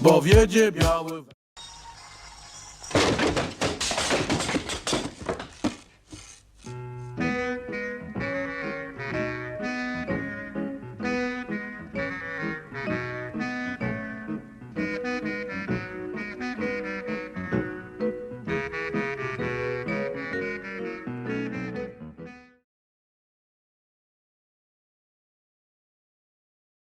Bo wiedzie biały